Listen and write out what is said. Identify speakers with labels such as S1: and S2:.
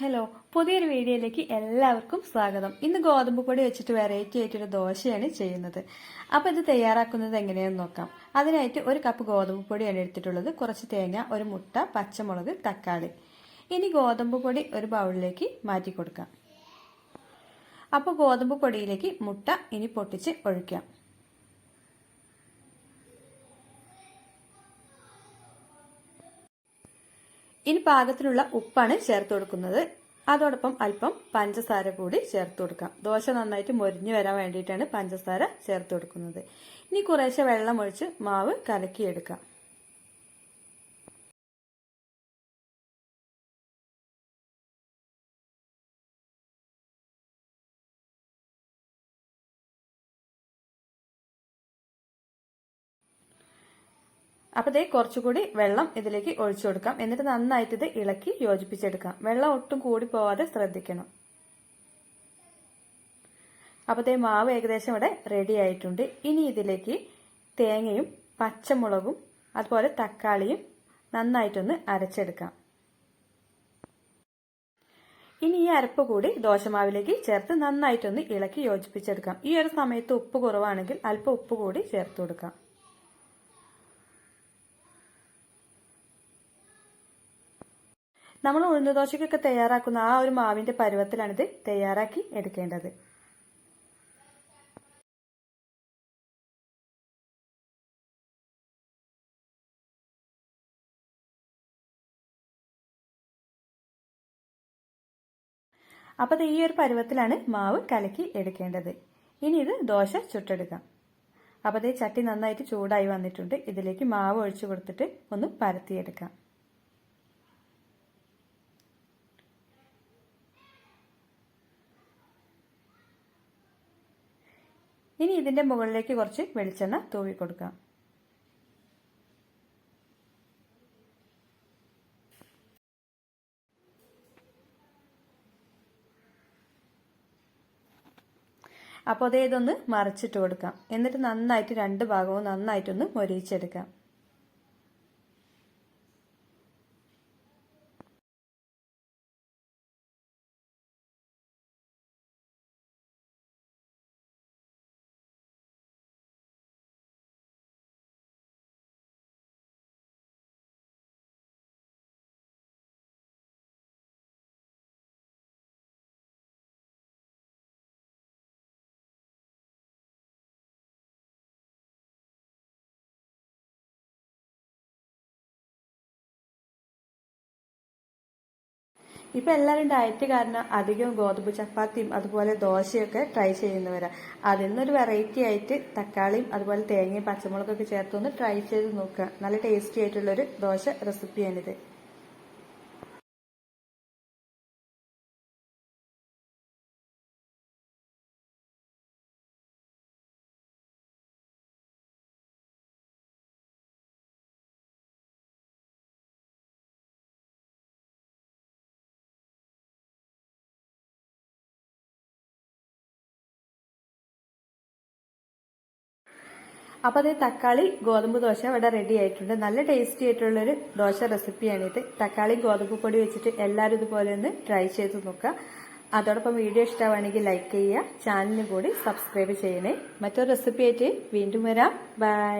S1: hello പുതിയൊരു വീഡിയോയിലേക്ക് എല്ലാവർക്കും സ്വാഗതം ഇന്ന് ഗോതമ്പ് പൊടി വെച്ചിട്ട് വെറൈറ്റി ആയിട്ടൊരു ദോശയാണ് ചെയ്യുന്നത് അപ്പോൾ ഇത് തയ്യാറാക്കുന്നത് എങ്ങനെയാണെന്ന് നോക്കാം അതിനായിട്ട് ഒരു കപ്പ് ഗോതമ്പ് പൊടിയാണ് എടുത്തിട്ടുള്ളത് കുറച്ച് തേങ്ങ ഒരു മുട്ട പച്ചമുളക് തക്കാളി ഇനി ഗോതമ്പ് പൊടി ഒരു ബൗളിലേക്ക് മാറ്റി കൊടുക്കാം അപ്പോൾ ഗോതമ്പ് പൊടിയിലേക്ക് മുട്ട ഇനി പൊട്ടിച്ച് ഒഴിക്കാം ഇനി പാകത്തിനുള്ള ഉപ്പാണ് ചേർത്ത് കൊടുക്കുന്നത് അതോടൊപ്പം അല്പം പഞ്ചസാര കൂടി ചേർത്ത് കൊടുക്കാം ദോശ നന്നായിട്ട് മൊരിഞ്ഞു വരാൻ വേണ്ടിയിട്ടാണ് പഞ്ചസാര ചേർത്ത് കൊടുക്കുന്നത് ഇനി കുറേശ്ശെ വെള്ളം ഒഴിച്ച് മാവ് കലക്കിയെടുക്കാം അപ്പോഴത്തേ കുറച്ചുകൂടി വെള്ളം ഇതിലേക്ക് ഒഴിച്ചു കൊടുക്കാം എന്നിട്ട് നന്നായിട്ട് ഇത് ഇളക്കി യോജിപ്പിച്ചെടുക്കാം വെള്ളം ഒട്ടും കൂടി പോവാതെ ശ്രദ്ധിക്കണം അപ്പോഴത്തെ മാവ് ഏകദേശം ഇവിടെ റെഡി ആയിട്ടുണ്ട് ഇനി ഇതിലേക്ക് തേങ്ങയും പച്ചമുളകും അതുപോലെ തക്കാളിയും നന്നായിട്ടൊന്ന് അരച്ചെടുക്കാം ഇനി ഈ അരപ്പ് കൂടി ദോശമാവിലേക്ക് ചേർത്ത് നന്നായിട്ടൊന്ന് ഇളക്കി യോജിപ്പിച്ചെടുക്കാം ഈ ഒരു സമയത്ത് ഉപ്പ് കുറവാണെങ്കിൽ അല്പം ഉപ്പ് കൂടി ചേർത്ത് കൊടുക്കാം നമ്മൾ ഉഴുന്നുദോശയ്ക്കൊക്കെ തയ്യാറാക്കുന്ന ആ ഒരു മാവിൻ്റെ പരുവത്തിലാണിത് തയ്യാറാക്കി എടുക്കേണ്ടത് അപ്പോൾ ഈ ഒരു പരുവത്തിലാണ് മാവ് കലക്കി എടുക്കേണ്ടത് ഇനി ഇത് ദോശ ചുട്ടെടുക്കാം അപ്പോൾ അതേ ചട്ടി നന്നായിട്ട് ചൂടായി വന്നിട്ടുണ്ട് ഇതിലേക്ക് മാവ് ഒഴിച്ചു കൊടുത്തിട്ട് ഒന്ന് പരത്തിയെടുക്കാം ഇനി ഇതിൻ്റെ മുകളിലേക്ക് കുറച്ച് വെളിച്ചെണ്ണ തൂവി കൊടുക്കാം അപ്പോൾ അതേ ഇതൊന്ന് മറിച്ചിട്ട് കൊടുക്കാം എന്നിട്ട് നന്നായിട്ട് രണ്ട് ഭാഗവും നന്നായിട്ടൊന്ന് മൊരിയിച്ചെടുക്കാം
S2: ഇപ്പൊ എല്ലാവരും ഡയറ്റ് കാരണം അധികം ഗോതമ്പ് ചപ്പാത്തിയും അതുപോലെ ദോശയൊക്കെ ട്രൈ ചെയ്യുന്നവരാണ് അതിൽ നിന്നൊരു വെറൈറ്റി ആയിട്ട് തക്കാളിയും അതുപോലെ തേങ്ങയും പച്ചമുളകൊക്കെ ചേർത്തൊന്ന് ട്രൈ ചെയ്ത് നോക്കുക നല്ല ടേസ്റ്റി ആയിട്ടുള്ള ഒരു ദോശ റെസിപ്പിയാണിത് അപ്പൊ അത് തക്കാളി ഗോതമ്പ് ദോശ ഇവിടെ റെഡി ആയിട്ടുണ്ട് നല്ല ടേസ്റ്റി ആയിട്ടുള്ള ഒരു ദോശ ഇത് തക്കാളി ഗോതമ്പ് പൊടി വെച്ചിട്ട് എല്ലാവരും ഇതുപോലെ ഒന്ന് ട്രൈ ചെയ്ത് നോക്കുക അതോടൊപ്പം വീഡിയോ ഇഷ്ടമാണെങ്കിൽ ലൈക്ക് ചെയ്യുക ചാനലിന് കൂടി സബ്സ്ക്രൈബ് ചെയ്യണേ മറ്റൊരു റെസിപ്പി ആയിട്ട് വീണ്ടും വരാം ബൈ